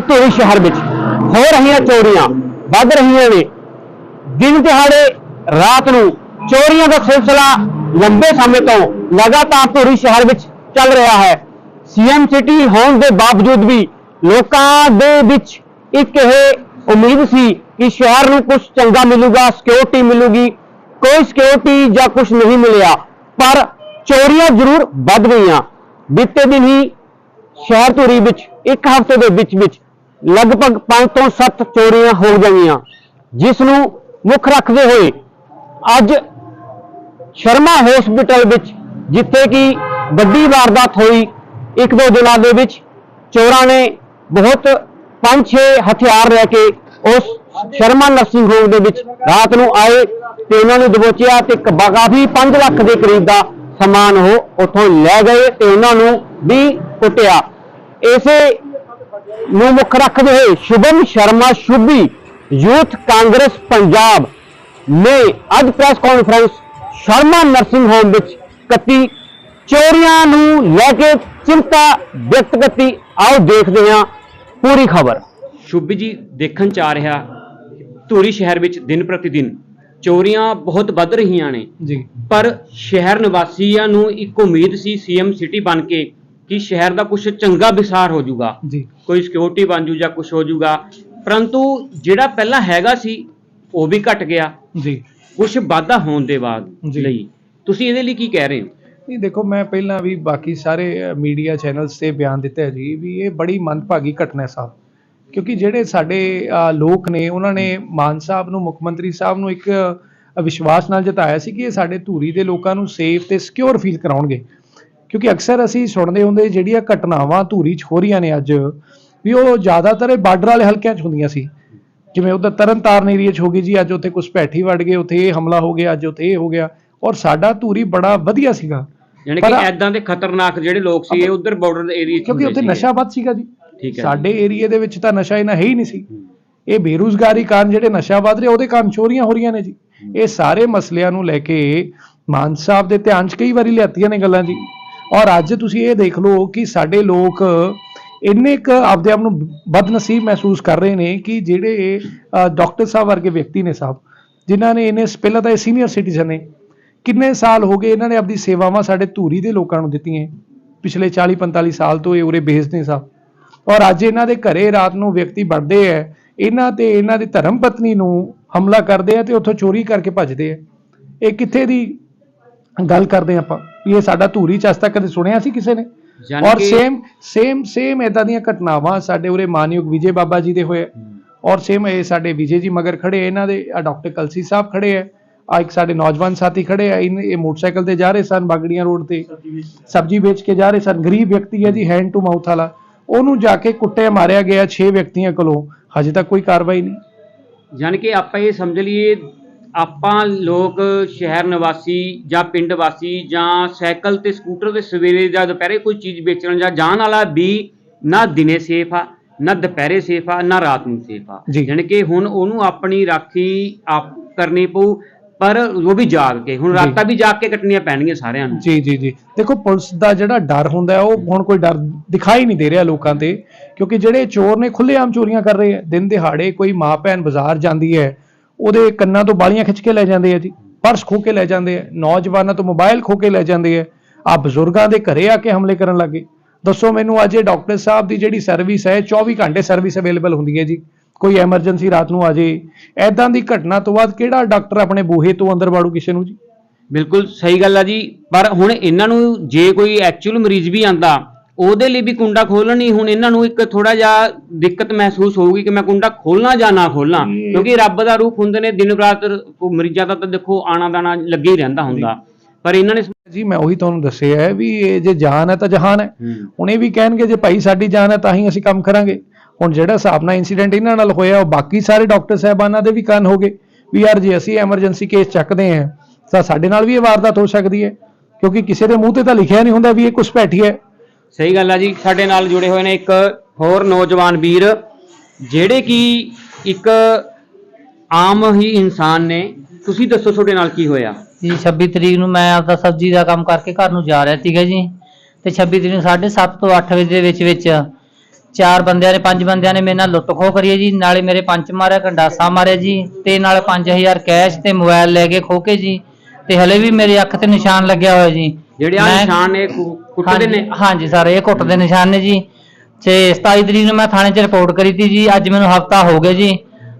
ਧੂਰੀ ਸ਼ਹਿਰ ਵਿੱਚ ਹੋ ਰਹੀਆਂ ਚੋਰੀਆਂ, ਵੱਧ ਰਹੀਆਂ ਨੇ। ਦਿਨ ਦਿਹਾੜੇ ਰਾਤ ਨੂੰ ਚੋਰੀਆਂ ਦਾ ਸਿਲਸਿਲਾ ਲੰਬੇ ਸਮੇਂ ਤੋਂ ਲਗਾਤਾਰ ਧੂਰੀ ਸ਼ਹਿਰ ਵਿੱਚ ਚੱਲ ਰਿਹਾ ਹੈ। ਸੀਐਮ ਸਿਟੀ ਹੋਣ ਦੇ ਬਾਵਜੂਦ ਵੀ ਲੋਕਾਂ ਦੇ ਵਿੱਚ ਇੱਕ ਇਹ ਉਮੀਦ ਸੀ ਕਿ ਸ਼ਹਿਰ ਨੂੰ ਕੁਝ ਚੰਗਾ ਮਿਲੂਗਾ ਸਿਕਿਉਰਿਟੀ ਮਿਲੂਗੀ। ਕੋਈ ਸਿਕਿਉਰਿਟੀ ਜਾਂ ਕੁਝ ਨਹੀਂ ਮਿਲਿਆ, ਪਰ ਚੋਰੀਆਂ ਜ਼ਰੂਰ ਵੱਧ ਗਈਆਂ ਬੀਤੇ ਦਿਨ ਹੀ ਸ਼ਹਿਰ ਧੂਰੀ ਵਿੱਚ, ਇੱਕ ਹਫ਼ਤੇ ਦੇ ਵਿੱਚ ਵਿੱਚ ਲਗਭਗ 5 ਤੋਂ 7 ਚੋਰੀਆਂ ਹੋ ਗਈਆਂ ਜਿਸ ਨੂੰ ਮੁੱਖ ਰੱਖਦੇ ਹੋਏ ਅੱਜ ਸ਼ਰਮਾ ਹਸਪੀਟਲ ਵਿੱਚ, ਜਿੱਥੇ ਕਿ ਵੱਡੀ ਵਾਰਦਾਤ ਹੋਈ, ਇੱਕ ਦੋ ਦਿਨਾਂ ਦੇ ਵਿੱਚ ਚੋਰਾਂ ਨੇ ਬਹੁਤ ਪੰਜ ਛੇ ਹਥਿਆਰ ਲੈ ਕੇ ਉਸ ਸ਼ਰਮਾ ਨਰਸਿੰਗ ਹੋਮ ਦੇ ਵਿੱਚ ਰਾਤ ਨੂੰ ਆਏ ਤੇ ਉਹਨਾਂ ਨੂੰ ਦਬੋਚਿਆ ਤੇ ਕਾਫੀ 5 ਲੱਖ ਦੇ ਕਰੀਬ ਦਾ ਸਮਾਨ ਉਹ ਉੱਥੋਂ ਲੈ ਗਏ ਤੇ ਉਹਨਾਂ ਨੂੰ ਵੀ ਕੁੱਟਿਆ। ਇਸੇ ਨੂੰ ਮੁੱਖ ਰੱਖਦੇ ਹੋਏ ਸ਼ੁਭਮ ਸ਼ਰਮਾ ਸ਼ੁਭੀ ਯੂਥ ਕਾਂਗਰਸ ਪੰਜਾਬ। ਨੇ ਅੱਜ press conference Sharma nursing home ਵਿੱਚ ਕੱਤੀ। ਚੋਰੀਆਂ ਨੂੰ ਲੈ ਕੇ ਚਿੰਤਾ ਵਿਅਕਤ ਕੀਤੀ। ਆਓ ਦੇਖਦੇ ਹਾਂ ਪੂਰੀ ਖਬਰ। ਸ਼ੁਭ ਜੀ ਦੇਖਣ ਚ ਆ ਰਿਹਾ ਧੂਰੀ ਸ਼ਹਿਰ ਵਿੱਚ ਦਿਨ ਪ੍ਰਤੀ ਦਿਨ ਚੋਰੀਆਂ ਬਹੁਤ ਵੱਧ ਰਹੀਆਂ ਨੇ। ਜੀ। ਪਰ ਸ਼ਹਿਰ ਨਿਵਾਸੀਆਂ ਨੂੰ ਇੱਕ ਉਮੀਦ ਸੀ ਸੀਐਮ ਸਿਟੀ ਬਣ ਕੇ ਕਿ ਸ਼ਹਿਰ ਦਾ ਕੁਝ ਚੰਗਾ ਵਿਸਾਰ ਹੋ ਜਾਊਗਾ। ਜੀ। ਕੋਈ ਸਿਕਿਉਰਿਟੀ ਬਣ ਜੂ ਜਾਂ ਕੁਝ ਹੋ ਜਾਊਗਾ ਪਰੰਤੂ ਜਿਹੜਾ ਪਹਿਲਾਂ ਹੈਗਾ ਸੀ ਉਹ ਵੀ ਘਟ ਗਿਆ। ਜੀ। ਕੁਝ ਵਾਧਾ ਹੋਣ ਦੇ ਬਾਅਦ। ਲਈ। ਤੁਸੀਂ ਇਹਦੇ ਲਈ ਕੀ ਕਹਿ ਰਹੇ ਹੋ? ਨਹੀਂ ਦੇਖੋ ਮੈਂ ਪਹਿਲਾਂ ਵੀ ਬਾਕੀ ਸਾਰੇ ਮੀਡੀਆ ਚੈਨਲਸ ਤੇ ਬਿਆਨ ਦਿੱਤਾ ਜੀ ਵੀ ਇਹ ਬੜੀ ਮੰਦਭਾਗੀ ਘਟਨਾ ਹੈ ਸਾਹਿਬ ਕਿਉਂਕਿ ਜਿਹੜੇ ਸਾਡੇ ਲੋਕ ਨੇ ਉਹਨਾਂ ਨੇ ਮਾਨ ਸਾਹਿਬ ਨੂੰ ਮੁੱਖ ਮੰਤਰੀ ਸਾਹਿਬ ਨੂੰ ਇੱਕ ਵਿਸ਼ਵਾਸ ਨਾਲ ਜਤਾਇਆ ਸੀ ਕਿ ਇਹ ਸਾਡੇ ਧੂਰੀ ਦੇ ਲੋਕਾਂ ਨੂੰ ਸੇਫ ਤੇ ਸਿਕਿਉਰ ਫੀਲ ਕਰਾਉਣਗੇ। ਕਿਉਂਕਿ ਅਕਸਰ ਅਸੀਂ ਸੁਣਦੇ ਹੁੰਦੇ ਜਿਹੜੀਆਂ ਘਟਨਾਵਾਂ ਧੂਰੀ 'ਚ ਹੋ ਰਹੀਆਂ ਨੇ ਅੱਜ ਵੀ ਉਹ ਜ਼ਿਆਦਾਤਰ ਇਹ ਬਾਰਡਰ ਵਾਲੇ ਹਲਕਿਆਂ 'ਚ ਹੁੰਦੀਆਂ ਸੀ। ਜਿਵੇਂ ਉਧਰ ਤਰਨਤਾਰਨ ਏਰੀਆ 'ਚ ਹੋ ਗਈ ਜੀ ਅੱਜ ਉੱਥੇ ਕੁਝ ਪੈਠੀ ਵੜ ਗਏ ਉੱਥੇ ਇਹ ਹਮਲਾ ਹੋ ਗਿਆ ਅੱਜ ਉੱਥੇ ਇਹ ਹੋ ਗਿਆ। ਔਰ ਸਾਡਾ ਧੂਰੀ ਬੜਾ ਵਧੀਆ ਸੀਗਾ। ਯਾਨੀ ਕਿ ਐਦਾਂ ਦੇ ਖਤਰਨਾਕ ਜਿਹੜੇ ਲੋਕ ਸੀ ਇਹ ਉਧਰ ਬਾਰਡਰ ਏਰੀਆ ਚ ਕਿਉਂਕਿ ਉੱਥੇ। ਨਸ਼ਾ ਵੱਧ ਸੀਗਾ ਜੀ। ਠੀਕ ਹੈ ਸਾਡੇ ਏਰੀਆ ਦੇ ਵਿੱਚ ਤਾਂ ਨਸ਼ਾ ਇਹਨਾਂ ਹੈ ਹੀ ਨਹੀਂ ਸੀ। ਇਹ ਬੇਰੁਜ਼ਗਾਰੀ ਕਾਰਨ ਜਿਹੜੇ ਨਸ਼ਾ ਵੱਧ ਰਿਹਾ ਉਹਦੇ ਕਾਰਨ ਚੋਰੀਆਂ ਹੋ ਰਹੀਆਂ ਨੇ ਜੀ। ਇਹ ਸਾਰੇ ਮਸਲਿਆਂ ਨੂੰ ਲੈ ਕੇ ਮਾਨ ਸਾਹਿਬ ਦੇ ਧਿਆਨ 'ਚ ਕਈ ਵਾਰੀ ਲਿਆਤੀਆਂ ਨੇ ਗੱਲਾਂ ਜੀ। ਔਰ ਅੱਜ ਤੁਸੀਂ ਇਹ ਦੇਖ ਲਓ ਕਿ ਸਾਡੇ ਲੋਕ ਇੰਨੇ ਕੁ ਆਪਦੇ ਆਪ ਨੂੰ ਬਦਨਸੀਬ ਮਹਿਸੂਸ ਕਰ ਰਹੇ ਨੇ ਕਿ ਜਿਹੜੇ ਡਾਕਟਰ ਸਾਹਿਬ ਵਰਗੇ ਵਿਅਕਤੀ ਨੇ ਸਾਹਿਬ, ਜਿਨ੍ਹਾਂ ਨੇ ਇਹਨੇ ਪਹਿਲਾਂ ਤਾਂ ਇਹ ਸੀਨੀਅਰ ਸਿਟੀਜ਼ਨ ਨੇ, ਕਿੰਨੇ ਸਾਲ ਹੋ ਗਏ ਇਹਨਾਂ ਨੇ ਆਪਦੀ ਸੇਵਾਵਾਂ ਸਾਡੇ ਧੂਰੀ ਦੇ ਲੋਕਾਂ ਨੂੰ ਦਿੱਤੀਆਂ, ਪਿਛਲੇ 40 45 ਸਾਲ ਤੋਂ ਇਹ ਉਰੇ ਬੇਸ ਨੇ ਸਾਹਿਬ। ਔਰ ਅੱਜ ਇਹਨਾਂ ਦੇ ਘਰੇ ਰਾਤ ਨੂੰ ਵਿਅਕਤੀ ਵੜਦੇ ਐ, ਇਹਨਾਂ ਤੇ ਇਹਨਾਂ ਦੀ ਧਰਮ ਪਤਨੀ ਨੂੰ ਹਮਲਾ ਕਰਦੇ ਆ ਤੇ ਉੱਥੋਂ ਚੋਰੀ ਕਰਕੇ ਭੱਜਦੇ ਆ ਇਹ ਕਿੱਥੇ ਦੀ ਗੱਲ ਕਰਦੇ ਆਪਾਂ? ਵੀ ਇਹ ਸਾਡਾ ਧੂਰੀ ਚ ਅੱਜ ਤੱਕ ਕਦੇ ਸੁਣਿਆ ਸੀ ਕਿਸੇ ਨੇ? ਯਾਨੀ ਔਰ ਕਿ- ਸੇਮ ਸੇਮ ਸੇਮ ਇਦਾਂ ਦੀਆਂ ਘਟਨਾਵਾਂ ਸਾਡੇ ਉਰੇ ਮਾਨਯੋਗ ਵਿਜੇ ਬਾਬਾ ਜੀ ਦੇ ਹੋਏ ਔਰ ਸੇਮ ਇਹ ਸਾਡੇ ਵਿਜੇ ਜੀ ਮਗਰ ਖੜੇ ਇਹਨਾਂ ਦੇ ਡਾਕਟਰ ਕਲਸੀ ਸਾਹਿਬ ਖੜੇ ਆ ਆ ਇੱਕ ਸਾਡੇ ਨੌਜਵਾਨ ਸਾਥੀ ਖੜੇ ਆ ਇਨ- ਇਹ ਮੋਟਰਸਾਈਕਲ ਤੇ ਜਾ ਰਹੇ ਸਨ ਬਾਗੜੀਆਂ ਰੋਡ ਤੇ। ਸਬਜ਼ੀ ਵੇਚ ਕੇ। ਜਾ ਰਹੇ ਸਨ ਗਰੀਬ ਵਿਅਕਤੀ ਹੈ ਜੀ ਹੈਂਡ ਟੂ ਮਾਊਥ ਵਾਲਾ। ਉਹਨੂੰ ਜਾ ਕੇ ਕੁੱਟੇ ਮਾਰਿਆ ਗਿਆ 6 ਵਿਅਕਤੀਆਂ ਕੋਲੋਂ। ਹਜੇ ਤੱਕ ਕੋਈ ਕਾਰਵਾਈ ਨਹੀਂ। ਯਾਨੀ ਕਿ ਆਪਾਂ ਇਹ ਸਮਝ ਲਈਏ ਆਪਾਂ ਲੋਕ ਸ਼ਹਿਰ ਨਿਵਾਸੀ ਜਾਂ ਪਿੰਡ ਵਾਸੀ ਜਾਂ ਸਾਈਕਲ ਤੇ ਸਕੂਟਰ ਤੇ ਸਵੇਰੇ ਜਾਂ ਦੁਪਹਿਰੇ ਕੋਈ ਚੀਜ਼ ਵੇਚਣ ਜਾਂ ਜਾਣ ਵਾਲਾ ਵੀ ਨਾ ਦਿਨੇ ਸੇਫ ਆ ਨਾ ਦੁਪਹਿਰੇ ਸੇਫ ਆ ਨਾ ਰਾਤ ਨੂੰ ਸੇਫ ਆ ਜੀ। ਯਾਨੀ ਕਿ ਹੁਣ ਉਹਨੂੰ ਆਪਣੀ ਰਾਖੀ ਆਪ ਕਰਨੀ ਪਊ ਪਰ ਉਹ ਵੀ ਜਾਗ ਕੇ ਹੁਣ ਜੀ। ਰਾਤਾਂ ਵੀ ਜਾਗ ਕੇ ਕੱਟਣੀਆਂ ਪੈਣਗੀਆਂ ਸਾਰਿਆਂ ਨੂੰ ਜੀ ਜੀ ਜੀ ਦੇਖੋ ਪੁਲਿਸ ਦਾ ਜਿਹੜਾ ਡਰ ਹੁੰਦਾ ਹੈ ਉਹ ਹੁਣ ਕੋਈ ਡਰ ਦਿਖਾਈ ਨਹੀਂ ਦੇ ਰਿਹਾ ਲੋਕਾਂ ਤੇ ਕਿਉਂਕਿ ਜਿਹੜੇ ਚੋਰ ਨੇ ਖੁੱਲ੍ਹੇਆਮ ਚੋਰੀਆਂ ਕਰ ਰਹੇ ਆ ਦਿਨ ਦਿਹਾੜੇ ਕੋਈ ਮਾਂ ਭੈਣ ਬਾਜ਼ਾਰ ਜਾਂਦੀ ਹੈ ਉਹਦੇ ਕੰਨਾਂ ਤੋਂ ਬਾਲੀਆਂ ਖਿੱਚ ਕੇ ਲੈ ਜਾਂਦੇ ਆ ਜੀ, ਪਰਸ ਖੋ ਕੇ ਲੈ ਜਾਂਦੇ ਆ, ਨੌਜਵਾਨਾਂ ਤੋਂ ਮੋਬਾਈਲ ਖੋ ਕੇ ਲੈ ਜਾਂਦੇ ਆ। ਆ ਬਜ਼ੁਰਗਾਂ ਦੇ ਘਰੇ ਆ ਕੇ ਹਮਲੇ ਕਰਨ ਲੱਗੇ। ਦੱਸੋ ਮੈਨੂੰ ਅੱਜ ਇਹ ਡਾਕਟਰ ਸਾਹਿਬ ਦੀ ਜਿਹੜੀ ਸਰਵਿਸ ਹੈ 24 ਘੰਟੇ ਸਰਵਿਸ ਅਵੇਲੇਬਲ ਹੁੰਦੀ ਹੈ ਜੀ। ਕੋਈ ਐਮਰਜੈਂਸੀ ਰਾਤ ਨੂੰ ਆ ਜੇ। ਐਦਾਂ ਦੀ ਘਟਨਾ ਤੋਂ ਬਾਅਦ ਕਿਹੜਾ ਡਾਕਟਰ ਆਪਣੇ ਬੂਹੇ ਤੋਂ ਅੰਦਰ ਵਾੜੂ ਕਿਸੇ ਨੂੰ ਜੀ? ਬਿਲਕੁਲ ਸਹੀ ਗੱਲ ਆ ਜੀ, ਪਰ ਹੁਣ ਇਹਨਾਂ ਨੂੰ ਜੇ ਕੋਈ ਐਕਚੁਅਲ ਮਰੀਜ਼ ਵੀ ਆਂਦਾ ਉਹਦੇ ਲਈ ਵੀ ਕੁੰਡਾ ਖੋਲਣ ਹੁਣ ਇਹਨਾਂ ਨੂੰ ਇੱਕ ਥੋੜਾ ਜਿਹਾ ਦਿੱਕਤ ਮਹਿਸੂਸ ਹੋਊਗੀ ਕਿ ਮੈਂ ਕੁੰਡਾ ਖੋਲਣਾ ਜਾਂ ਨਾ ਖੋਲਣਾ ਕਿਉਂਕਿ ਰੱਬ ਦਾ ਰੂਪ ਹੁੰਦੇ ਨੇ ਦਿਨ ਰਾਤ ਮਰੀਜ਼ਾਂ ਦਾ ਤਾਂ ਦੇਖੋ ਆਣਾ ਦਾਣਾ ਲੱਗੇ ਹੀ ਰਹਿੰਦਾ ਹੁੰਦਾ। ਪਰ ਇਹਨਾਂ ਨੇ ਜੀ ਮੈਂ ਉਹੀ ਤੁਹਾਨੂੰ ਦੱਸਿਆ ਹੈ ਵੀ ਇਹ ਜੇ ਜਾਨ ਹੈ ਤਾਂ ਜਹਾਨ ਹੈ। ਹੁਣ ਇਹ ਵੀ ਕਹਿਣਗੇ ਜੇ ਭਾਈ ਸਾਡੀ ਜਾਨ ਹੈ ਤਾਂ ਹੀ ਅਸੀਂ ਕੰਮ ਕਰਾਂਗੇ। ਹੁਣ ਜਿਹੜਾ ਹਿਸਾਬ ਨਾਲ ਇਨਸੀਡੈਂਟ ਇਹਨਾਂ ਨਾਲ ਹੋਇਆ ਉਹ ਬਾਕੀ ਸਾਰੇ ਡਾਕਟਰ ਸਾਹਿਬਾਨਾਂ ਦੇ ਵੀ ਕੰਨ ਹੋ ਗਏ ਵੀ ਯਾਰ ਜੇ ਅਸੀਂ ਐਮਰਜੈਂਸੀ ਕੇਸ ਚੱਕਦੇ ਹਾਂ ਤਾਂ ਸਾਡੇ ਨਾਲ ਵੀ ਇਹ ਵਾਰਦਾਤ ਹੋ ਸਕਦੀ ਹੈ। ਕਿਉਂਕਿ ਕਿਸੇ ਦੇ ਮੂੰਹ ਤੇ ਤਾਂ ਲਿਖਿਆ ਨਹੀਂ ਹੁੰਦਾ ਵੀ ਇਹ ਘੁਸਪੈਠੀ ਹੈ। ਸਹੀ ਗੱਲ ਆ ਜੀ, ਸਾਡੇ ਨਾਲ ਜੁੜੇ ਹੋਏ ਨੇ ਇੱਕ ਹੋਰ ਨੌਜਵਾਨ ਵੀਰ, ਜਿਹੜੇ ਕਿ ਇੱਕ ਆਮ ਹੀ ਇਨਸਾਨ ਨੇ। ਤੁਸੀਂ ਦੱਸੋ ਤੁਹਾਡੇ ਨਾਲ ਕੀ ਹੋਇਆ? ਜੀ 26 ਤਰੀਕ ਨੂੰ ਮੈਂ ਆਪਦਾ ਸਬਜ਼ੀ ਦਾ ਕੰਮ ਕਰਕੇ ਘਰ ਨੂੰ ਜਾ ਰਿਹਾ ਸੀਗਾ ਜੀ। ਤੇ 26 ਤਰੀਕ ਨੂੰ 7:30 ਤੋਂ 8 ਵਜੇ ਦੇ ਵਿੱਚ ਵਿੱਚ ਚਾਰ ਬੰਦਿਆਂ ਨੇ, ਪੰਜ ਬੰਦਿਆਂ ਨੇ ਮੇਰੇ ਨਾਲ ਲੁੱਟ ਖੋਹ ਕਰੀ ਹੈ ਜੀ। ਨਾਲੇ ਮੇਰੇ ਪੰਜ ਮਾਰਿਆ, ਕੰਡਾਸਾ ਮਾਰਿਆ ਜੀ। ਤੇ ਨਾਲ 5000 ਕੈਸ਼ ਤੇ ਮੋਬਾਈਲ ਲੈ ਕੇ ਖੋ ਕੇ ਜੀ। ਤੇ ਹਲੇ ਵੀ ਮੇਰੀ ਅੱਖ ਤੇ ਨਿਸ਼ਾਨ ਲੱਗਿਆ ਹੋਇਆ ਜੀ। ਜਿਹੜੇ ਆ ਮੈਂ- ਨਿਸ਼ਾਨ ਨੇ ਕੁ- ਕੁੱਟਦੇ ਨੇ। ਹਾਂਜੀ- ਹਾਂਜੀ ਸਰ ਇਹ ਕੁੱਟ ਦੇ ਨਿਸ਼ਾਨ ਨੇ ਜੀ। ਤੇ 27 ਤਰੀਕ ਨੂੰ ਮੈਂ ਥਾਣੇ 'ਚ ਰਿਪੋਰਟ ਕਰੀ ਤੀ ਜੀ। ਅੱਜ ਮੈਨੂੰ ਹਫਤਾ ਹੋ ਗਿਆ ਜੀ।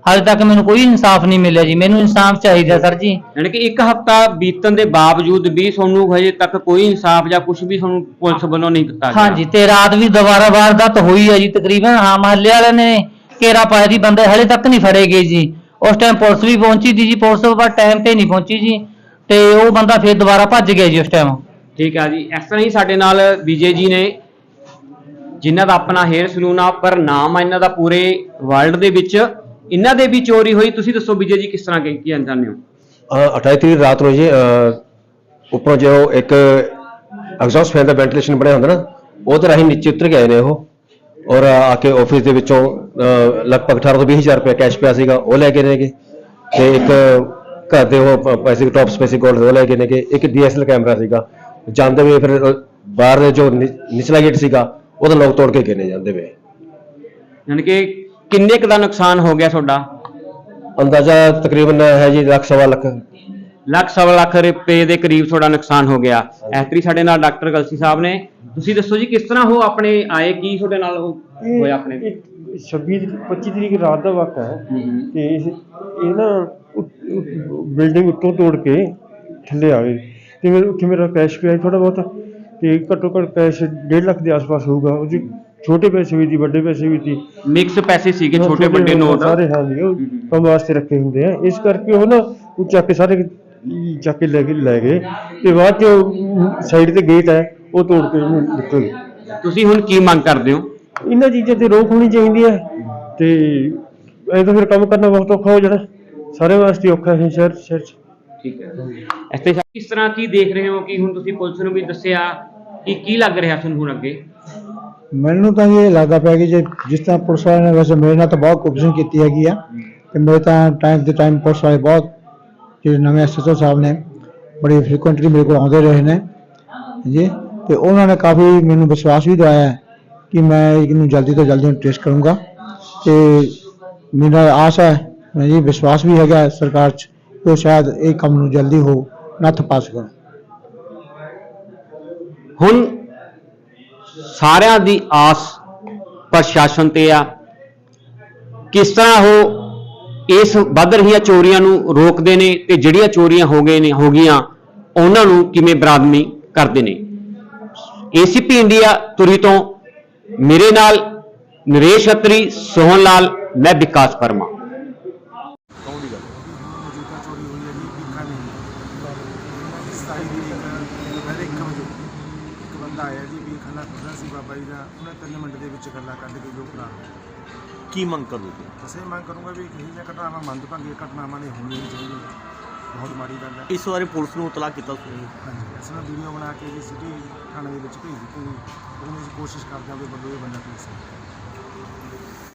ਹਾਲੇ ਤੱਕ ਮੈਨੂੰ ਕੋਈ ਇਨਸਾਫ ਨਹੀਂ ਮਿਲਿਆ ਜੀ। ਮੈਨੂੰ ਇਨਸਾਫ ਚਾਹੀਦਾ ਸਰ ਜੀ। ਯਾਨੀ ਕਿ ਇੱਕ ਹਫਤਾ ਬੀਤਣ ਦੇ ਬਾਵਜੂਦ ਵੀ ਤੁਹਾਨੂੰ ਹਜੇ ਤੱਕ ਕੋਈ ਇਨਸਾਫ ਜਾਂ ਕੁਝ ਵੀ ਤੁਹਾਨੂੰ ਪੁਲਿਸ ਵੱਲੋਂ ਨਹੀਂ ਦਿੱਤਾ ਗਿਆ। ਹਾਂਜੀ ਤੇ ਰਾਤ ਵੀ ਦੁਬਾਰਾ ਵਾਰਦਾਤ ਹੋਈ ਹੈ ਜੀ ਤਕਰੀਬਨ। ਹਾਂ ਮਹੱਲੇ ਵਾਲਿਆਂ ਨੇ ਘੇਰਾ ਪਾਇਆ ਜੀ। ਬੰਦੇ ਹਲੇ ਤੱਕ ਨਹੀਂ ਫੜੇ ਗਏ ਜੀ। ਉਸ ਟਾਈਮ ਪੁਲਿਸ ਵੀ ਪਹੁੰਚੀ ਸੀ ਜੀ। ਪੁਲਿਸ ਤੋਂ ਬਾਅਦ ਟਾਈਮ ਤੇ ਨਹੀਂ ਪਹੁੰਚੀ ਜੀ। ਤੇ ਉਹ ਬੰਦਾ ਫਿਰ ਦੁਬਾਰਾ ਭੱਜ ਗਿਆ ਜੀ ਉਸ ਟਾਈਮ ਠੀਕ ਆ ਜੀ ਇਸ ਤਰ੍ਹਾਂ ਹੀ ਸਾਡੇ ਨਾਲ ਵਿਜੇ ਜੀ ਨੇ ਜਿਨ੍ਹਾਂ ਦਾ ਆਪਣਾ ਹੇਅਰ ਸਲੂਨ ਆ ਪਰ ਨਾਮ ਆ ਇਹਨਾਂ ਦਾ ਪੂਰੇ ਵਰਲਡ ਦੇ ਵਿੱਚ। ਇਹਨਾਂ ਦੇ ਵੀ ਚੋਰੀ ਹੋਈ ਤੁਸੀਂ ਦੱਸੋ ਵਿਜੇ ਜੀ ਕਿਸ ਤਰ੍ਹਾਂ ਕੀ ਜਾਣਦੇ ਹੋ? 28 ਤਰੀਕ ਰਾਤ ਨੂੰ ਜੀ ਅ, ਉੱਪਰੋਂ ਜੋ ਇੱਕ ਐਗਜ਼ੌਸਟ ਫੈਨ ਦਾ ਵੈਂਟੀਲੇਸ਼ਨ ਬਣਿਆ ਹੁੰਦਾ ਨਾ ਉਹਦੇ ਰਾਹੀਂ ਨੀਚੇ ਉਤਰ ਗਏ ਨੇ ਉਹ। ਔਰ ਆ ਕੇ ਆਫਿਸ ਦੇ ਵਿੱਚੋਂ ਅ, ਲਗਭਗ 18 ਤੋਂ 20000 ਰੁਪਏ ਕੈਸ਼ ਪਿਆ ਸੀਗਾ ਉਹ ਲੈ ਕੇ ਨੇਗੇ। ਤੇ ਇੱਕ ਘਰ ਦੇ ਉਹ ਪ- ਪੈਸੇ ਟੌਪ ਸਪੇਸੀ ਗੋਲਡ ਉਹ ਲੈ ਕੇ ਨੇਗੇ। ਇੱਕ ਡੀਐਸਐਲ ਕੈਮਰਾ ਸੀਗਾ। ਜਾਂਦੇ ਹੋਏ ਫਿਰ ਬਾਹਰ ਦੇ ਜੋ ਨਿ- ਨਿਚਲਾ ਗੇਟ ਸੀਗਾ ਉਹਦਾ ਲੋਕ ਤੋੜ ਕੇ ਗਏ ਨੇ ਜਾਂਦੇ ਹੋਏ ਯਾਨੀ ਕਿ ਕਿੰਨੇ ਕੁ ਦਾ ਨੁਕਸਾਨ ਹੋ ਗਿਆ ਤੁਹਾਡਾ? ਅੰਦਾਜ਼ਾ ਤਕਰੀਬਨ ਹੈ ਜੀ ਲੱਖ ਸਵਾ ਲੱਖ। ਲੱਖ ਸਵਾ ਲੱਖ ਰੁਪਏ ਦੇ ਕਰੀਬ ਤੁਹਾਡਾ ਨੁਕਸਾਨ ਹੋ ਗਿਆ। ਇਸ ਤਰੀ ਸਾਡੇ ਨਾਲ ਡਾਕਟਰ ਗਲਸੀ ਸਾਹਿਬ ਨੇ। ਤੁਸੀਂ ਦੱਸੋ ਜੀ ਕਿਸ ਤਰ੍ਹਾਂ ਉਹ ਆਪਣੇ ਆਏ ਕੀ ਤੁਹਾਡੇ ਨਾਲ ਉਹ ਹੋਇਆ ਆਪਣੇ? ਇਹ 26 25 ਤਰੀਕ ਰਾਤ ਦਾ ਵਾਕਾ ਹੈ। ਤੇ ਇਸ ਇਹ ਨਾ ਬਿਲਡਿੰਗ ਉੱਤੋਂ ਤੋੜ ਕੇ ਥੱਲੇ ਆ ਗਏ। ਮੇਰੇ ਉੱਥੇ ਮੇਰਾ ਕੈਸ਼ ਪਿਆ ਥੋੜਾ ਬਹੁਤ ਤੇ ਘੱਟੋ ਘੱਟ ਕੈਸ਼ 1.5 ਲੱਖ ਦੇ ਆਸ-ਪਾਸ ਹੋਊਗਾ। ਉਹ 'ਚ ਛੋਟੇ ਪੈਸੇ ਵੀ ਸੀ ਵੱਡੇ ਪੈਸੇ ਵੀ ਸੀ। ਮਿਕਸ ਪੈਸੇ ਸੀਗੇ ਛੋਟੇ ਵੱਡੇ ਨੋਟ ਸਾਰੇ ਹਾਂ ਜੀ ਉਹ ਕੰਮ ਵਾਸਤੇ ਰੱਖੇ ਹੁੰਦੇ ਆ। ਇਸ ਕਰਕੇ ਉਹ ਨਾ ਉਹ ਚੱਕ ਕੇ ਸਾਰੇ ਚੱਕ ਕੇ ਲੈ ਕੇ ਲੈ ਗਏ ਤੇ ਬਾਅਦ ਚ ਸਾਈਡ ਤੇ ਗੇਟ ਹੈ ਉਹ ਤੋੜ ਕੇ ਉਹਨੂੰ ਨਿਕਲ ਗਏ। ਤੁਸੀਂ ਹੁਣ ਕੀ ਮੰਗ ਕਰਦੇ ਹੋ? ਇਹਨਾਂ ਚੀਜ਼ਾਂ ਤੇ ਰੋਕ ਹੋਣੀ ਚਾਹੀਦੀ ਹੈ ਤੇ ਐ ਤਾਂ ਫਿਰ ਕੰਮ ਕਰਨਾ ਬਹੁਤ ਔਖਾ ਹੋ ਜਾਣਾ। ਸਾਰੇ ਵਾਸਤੇ ਔਖਾ ਹੈ ਸ਼ਹਿਰ ਸ਼ਹਿਰ ਠੀਕ ਹੈ। ਇਸ ਤੇ ਕਿਸ ਤਰ੍ਹਾਂ ਕੀ ਦੇਖ ਰਹੇ ਹੋ ਕਿ ਹੁਣ ਤੁਸੀਂ ਪੁਲਿਸ ਨੂੰ ਵੀ ਦੱਸਿਆ ਕਿ ਕੀ ਲੱਗ ਰਿਹਾ ਤੁਹਾਨੂੰ ਹੁਣ ਅੱਗੇ? ਮੈਨੂੰ ਤਾਂ ਇਹ ਲੱਗਦਾ ਪਿਆ ਕਿ ਜੇ ਜਿਸ ਤਰ੍ਹਾਂ ਪੁਲਿਸ ਵਾਲਿਆਂ ਨੇ ਵੈਸੇ ਮੇਰੇ ਨਾਲ ਤਾਂ ਬਹੁਤ ਕੋਪਰੇਸ਼ਨ ਕੀਤੀ ਹੈਗੀ ਆ ਤੇ ਮੇਰੇ ਤਾਂ ਟਾਈਮ ਦੇ ਟਾਈਮ ਪੁਲਿਸ ਵਾਲੇ ਬਹੁਤ ਜਿਹੜੇ ਨਵੇਂ ਐਸਐਸਓ ਸਾਹਿਬ ਨੇ ਬੜੀ ਫ੍ਰੀਕੁਐਂਟਲੀ ਮੇਰੇ ਕੋਲ ਆਉਂਦੇ ਰਹੇ ਨੇ ਜੀ ਤੇ ਉਹਨਾਂ ਨੇ ਕਾਫੀ ਮੈਨੂੰ ਵਿਸ਼ਵਾਸ ਵੀ ਦਿਵਾਇਆ ਕਿ ਮੈਂ ਇਹਨੂੰ ਜਲਦੀ ਤੋਂ ਜਲਦੀ ਟ੍ਰੇਸ ਕਰੂੰਗਾ। ਤੇ ਮੇਰਾ ਆਸ ਹੈ ਮੈਂ ਜੀ ਵਿਸ਼ਵਾਸ ਵੀ ਹੈਗਾ ਸਰਕਾਰ 'ਚ ਉਹ ਸ਼ਾਇਦ ਇਹ ਕੰਮ ਨੂੰ ਜਲਦੀ ਹੋ ਨੱਥ ਪਾ ਸਕਣ। ਹੁਣ ਸਾਰਿਆਂ ਦੀ ਆਸ ਪ੍ਰਸ਼ਾਸਨ ਤੇ ਆ। ਕਿਸ ਤਰ੍ਹਾਂ ਉਹ ਇਸ ਵੱਧ ਰਹੀਆਂ ਚੋਰੀਆਂ ਨੂੰ ਰੋਕਦੇ ਨੇ ਤੇ ਜਿਹੜੀਆਂ ਚੋਰੀਆਂ ਹੋ ਗਏ ਨੇ, ਹੋ ਗਈਆਂ, ਉਹਨਾਂ ਨੂੰ ਕਿਵੇਂ ਬਰਾਦਮੀ ਕਰਦੇ ਨੇ? ਏਸੀਪੀ ਇੰਡੀਆ ਤੁਰੀ ਤੋਂ ਮੇਰੇ ਨਾਲ ਨਰੇਸ਼ ਅਤਰੀ ਸੋਹਨ ਲਾਲ, ਮੈਂ ਵਿਕਾਸ ਪਰਮਾ ਮੌਜੂਦਾ ਚੋਰੀ ਹੋਈ ਹੈ ਜੀ ਭੀਖਾ ਨਹੀਂ ਸਤਾਈ ਦੀ ਦੁਪਹਿਰੇ ਇੱਕ ਵਜੇ ਇੱਕ ਬੰਦਾ ਆਇਆ ਜੀ ਵੀ ਖਾਨਾ ਖੁੱਲ੍ਹਾ ਸੀ ਬਾਬਾ ਜੀ ਦਾ ਉਹਨੇ ਤਿੰਨ ਮਿੰਟ ਦੇ ਵਿੱਚ ਗੱਲਾਂ ਕੱਢ ਕੇ ਜੋ ਭਰਾ ਕੀ ਮੰਗ ਕਰੋਗੇ? ਅਸੀਂ ਮੰਗ ਕਰੂੰਗਾ ਵੀ ਇਹੋ ਜਿਹੀਆਂ ਘਟਨਾਵਾਂ ਮੰਦਭਾਗੀਆਂ ਘਟਨਾਵਾਂ ਨੇ ਹੋਣੀਆਂ ਨਹੀਂ ਚਾਹੀਦੀਆਂ। ਬਹੁਤ ਮਾੜੀ ਗੱਲ ਹੈ। ਇਸ ਬਾਰੇ ਪੁਲਿਸ ਨੂੰ ਇਤਲਾਹ ਕੀਤਾ ਤੁਸੀਂ? ਹਾਂਜੀ ਅਸੀਂ ਨੇ ਵੀਡੀਓ ਬਣਾ ਕੇ ਜੀ ਸਿਟੀ ਥਾਣੇ ਦੇ ਵਿੱਚ ਭੇਜ ਦਿੱਤੀ। ਉਹਨੂੰ ਅਸੀਂ ਕੋਸ਼ਿਸ਼ ਕਰਦੇ ਹਾਂ ਵੀ ਬੰਦੇ ਇਹ ਬੰਦਾ ਪੁਲਿਸ